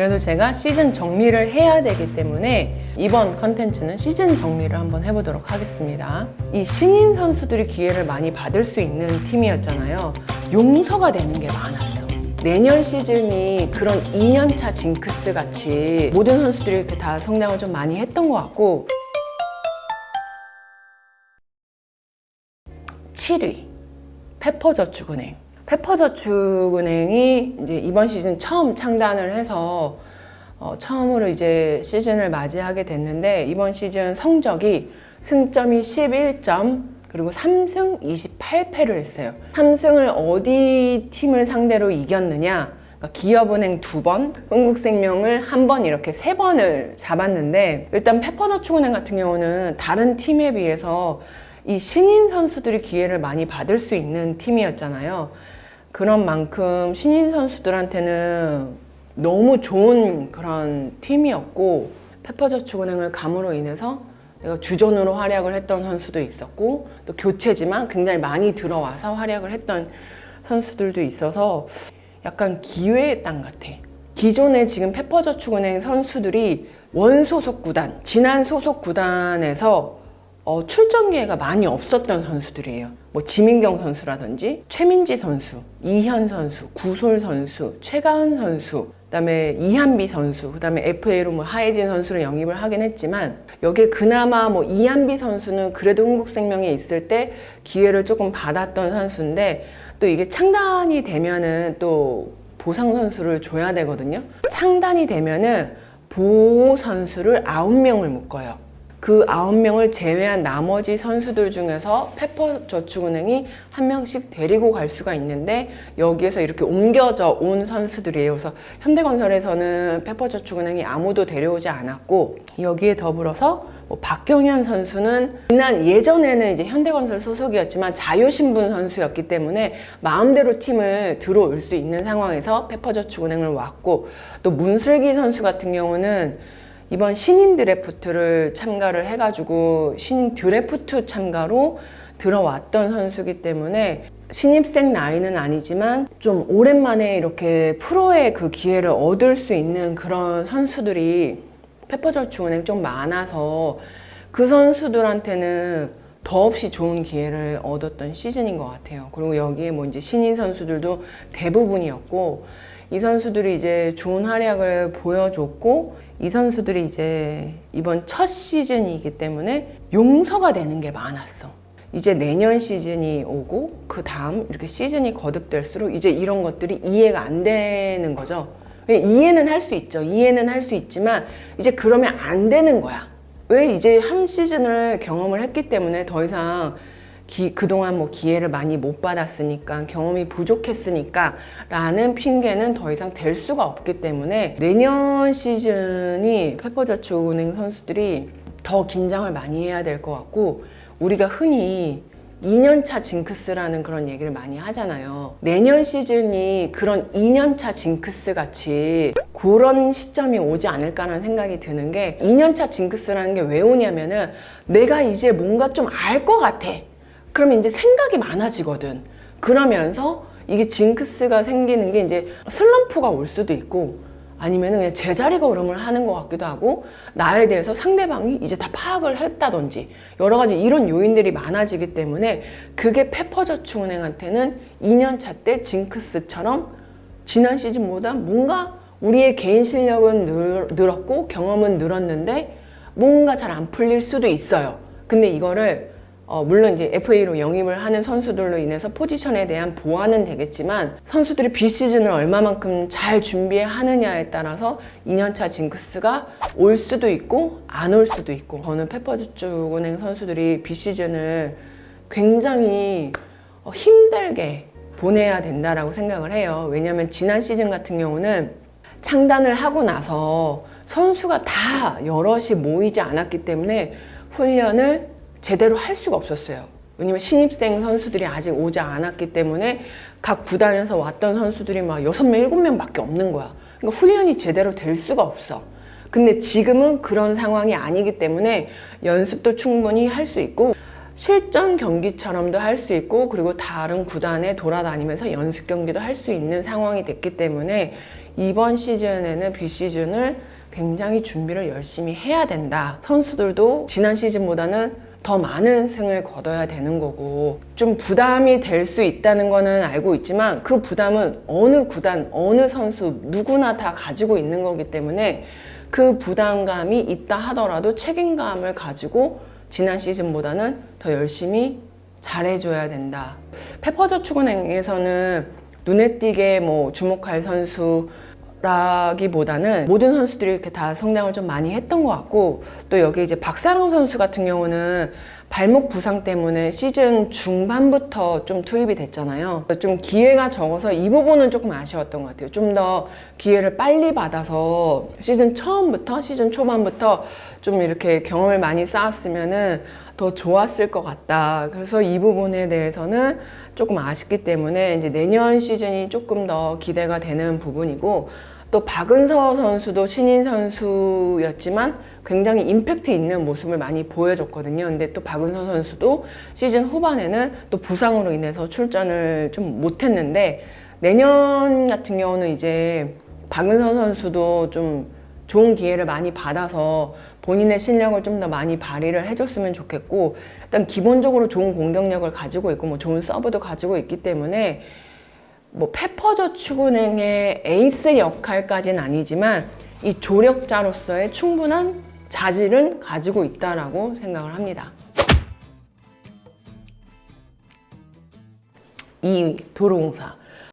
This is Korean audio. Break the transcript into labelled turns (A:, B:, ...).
A: 그래도 제가 시즌 정리를 해야 되기 때문에 이번 컨텐츠는 시즌 정리를 한번 해보도록 하겠습니다. 이 신인 선수들이 기회를 많이 받을 수 있는 팀이었잖아요. 용서가 되는 게 많았어. 내년 시즌이 그런 2년차 징크스 같이 모든 선수들이 이렇게 다 성장을 좀 많이 했던 것 같고 7위 페퍼저축은행. 페퍼저축은행이 이제 이번 시즌 처음 창단을 해서 어, 처음으로 이제 시즌을 맞이하게 됐는데 이번 시즌 성적이 승점이 11점 그리고 3승 28패를 했어요. 3승을 어디 팀을 상대로 이겼느냐? 그러니까 기업은행 두 번, 흥국생명을 한 번 이렇게 세 번을 잡았는데 일단 페퍼저축은행 같은 경우는 다른 팀에 비해서 이 신인 선수들이 기회를 많이 받을 수 있는 팀이었잖아요. 그런 만큼 신인 선수들한테는 너무 좋은 그런 팀이었고 페퍼저축은행을 감으로 인해서 내가 주전으로 활약을 했던 선수도 있었고 또 교체지만 굉장히 많이 들어와서 활약을 했던 선수들도 있어서 약간 기회의 땅 같아. 기존에 지금 페퍼저축은행 선수들이 원 소속 구단, 지난 소속 구단에서 어, 출전 기회가 많이 없었던 선수들이에요. 뭐 지민경 선수라든지 최민지 선수, 이현 선수, 구솔 선수, 최가은 선수, 그다음에 이한비 선수, 그다음에 FA로 뭐 하혜진 선수를 영입을 하긴 했지만 여기에 그나마 뭐 이한비 선수는 그래도 흥국생명에 있을 때 기회를 조금 받았던 선수인데 또 이게 창단이 되면은 또 보상 선수를 줘야 되거든요. 창단이 되면은 보호 선수를 아홉 명을 묶어요. 그 아홉 명을 제외한 나머지 선수들 중에서 페퍼저축은행이 한 명씩 데리고 갈 수가 있는데 여기에서 이렇게 옮겨져 온 선수들이에요. 그래서 현대건설에서는 페퍼저축은행이 아무도 데려오지 않았고 여기에 더불어서 뭐 박경현 선수는 지난 예전에는 이제 현대건설 소속이었지만 자유신분 선수였기 때문에 마음대로 팀을 들어올 수 있는 상황에서 페퍼저축은행을 왔고 또 문슬기 선수 같은 경우는 이번 신인 드래프트를 참가를 해가지고 신인 드래프트 참가로 들어왔던 선수기 때문에 신입생 나이는 아니지만 좀 오랜만에 이렇게 프로의 그 기회를 얻을 수 있는 그런 선수들이 페퍼저축은행 좀 많아서 그 선수들한테는 더없이 좋은 기회를 얻었던 시즌인 것 같아요. 그리고 여기에 뭐 이제 신인 선수들도 대부분이었고 이 선수들이 이제 좋은 활약을 보여줬고 이 선수들이 이제 이번 첫 시즌이기 때문에 용서가 되는 게 많았어. 이제 내년 시즌이 오고 그 다음 이렇게 시즌이 거듭될수록 이제 이런 것들이 이해가 안 되는 거죠. 이해는 할 수 있죠. 이해는 할 수 있지만 이제 그러면 안 되는 거야. 왜 이제 한 시즌을 경험을 했기 때문에 더 이상 기, 그동안 뭐 기회를 많이 못 받았으니까 경험이 부족했으니까 라는 핑계는 더 이상 될 수가 없기 때문에 내년 시즌이 페퍼저축은행 선수들이 더 긴장을 많이 해야 될 것 같고 우리가 흔히 2년차 징크스라는 그런 얘기를 많이 하잖아요. 내년 시즌이 그런 2년차 징크스 같이 그런 시점이 오지 않을까라는 생각이 드는 게 2년차 징크스라는 게 왜 오냐면은 내가 이제 뭔가 좀 알 것 같아. 그러면 이제 생각이 많아지거든. 그러면서 이게 징크스가 생기는 게 이제 슬럼프가 올 수도 있고 아니면 그냥 제자리 걸음을 하는 것 같기도 하고 나에 대해서 상대방이 이제 다 파악을 했다든지 여러 가지 이런 요인들이 많아지기 때문에 그게 페퍼저축은행한테는 2년차 때 징크스처럼 지난 시즌보다 뭔가 우리의 개인 실력은 늘, 늘었고 경험은 늘었는데 뭔가 잘 안 풀릴 수도 있어요. 근데 이거를 어, 물론 이제 FA로 영입을 하는 선수들로 인해서 포지션에 대한 보완은 되겠지만 선수들이 비시즌을 얼마만큼 잘 준비하느냐에 따라서 2년차 징크스가 올 수도 있고 안 올 수도 있고 저는 페퍼저축은행 선수들이 비시즌을 굉장히 어, 힘들게 보내야 된다라고 생각을 해요. 왜냐하면 지난 시즌 같은 경우는 창단을 하고 나서 선수가 다 여럿이 모이지 않았기 때문에 훈련을 제대로 할 수가 없었어요. 왜냐면 신입생 선수들이 아직 오지 않았기 때문에 각 구단에서 왔던 선수들이 막 여섯 명 일곱 명 밖에 없는 거야. 그러니까 훈련이 제대로 될 수가 없어. 근데 지금은 그런 상황이 아니기 때문에 연습도 충분히 할 수 있고 실전 경기처럼도 할 수 있고 그리고 다른 구단에 돌아다니면서 연습 경기도 할 수 있는 상황이 됐기 때문에 이번 시즌에는 비시즌을 굉장히 준비를 열심히 해야 된다. 선수들도 지난 시즌보다는 더 많은 승을 거둬야 되는 거고 좀 부담이 될 수 있다는 거는 알고 있지만 그 부담은 어느 구단, 어느 선수 누구나 다 가지고 있는 거기 때문에 그 부담감이 있다 하더라도 책임감을 가지고 지난 시즌보다는 더 열심히 잘해줘야 된다. 페퍼저축은행에서는 눈에 띄게 뭐 주목할 선수 라기보다는 모든 선수들이 이렇게 다 성장을 좀 많이 했던 것 같고 또 여기 이제 박사랑 선수 같은 경우는 발목 부상 때문에 시즌 중반부터 좀 투입이 됐잖아요. 좀 기회가 적어서 이 부분은 조금 아쉬웠던 것 같아요. 좀 더 기회를 빨리 받아서 시즌 처음부터 시즌 초반부터 좀 이렇게 경험을 많이 쌓았으면은 더 좋았을 것 같다. 그래서 이 부분에 대해서는 조금 아쉽기 때문에 이제 내년 시즌이 조금 더 기대가 되는 부분이고 또 박은서 선수도 신인 선수였지만 굉장히 임팩트 있는 모습을 많이 보여줬거든요. 근데 또 박은서 선수도 시즌 후반에는 또 부상으로 인해서 출전을 좀 못했는데 내년 같은 경우는 이제 박은서 선수도 좀 좋은 기회를 많이 받아서 본인의 실력을 좀 더 많이 발휘를 해줬으면 좋겠고 일단 기본적으로 좋은 공격력을 가지고 있고 뭐 좋은 서브도 가지고 있기 때문에 뭐 페퍼저 축은행의 에이스 역할까지는 아니지만 이 조력자로서의 충분한 자질은 가지고 있다라고 생각을 합니다. 2위 도로공사